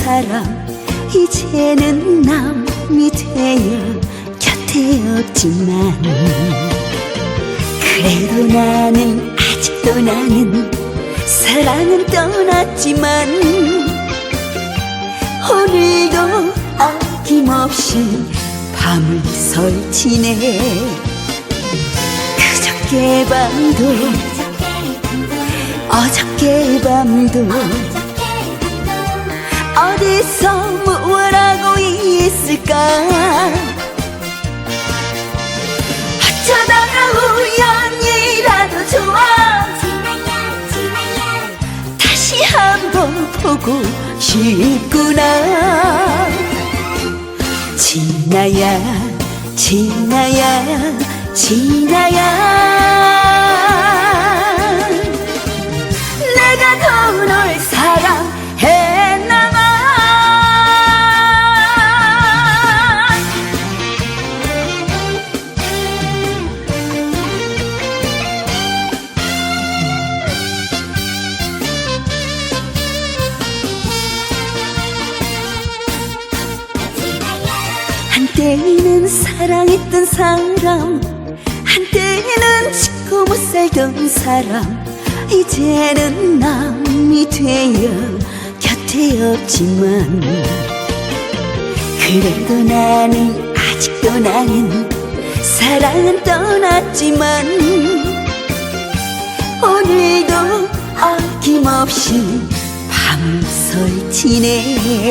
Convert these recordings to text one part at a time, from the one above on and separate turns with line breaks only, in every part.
사람 이제는 남이 되어 곁에 없지만 그래도 나는 아직도 나는 사랑은 떠났지만 오늘도 아낌없이 밤을 설치네 그저께 밤도 어저께 밤도 어디서 무엇 하고 있을까? 어쩌다가 우연이라도 좋아. 다시 한번 보고 싶구나. 진아야 진아야 진아야 한때는 사랑했던 사람 한때는 짓고 못 살던 사람 이제는 남이 되어 곁에 없지만 그래도 나는 아직도 나는 사랑은 떠났지만 오늘도 아낌없이 밤을 설치네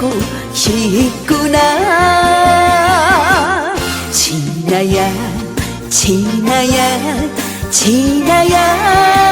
보고 싶구나. 진아야 진아야 진아야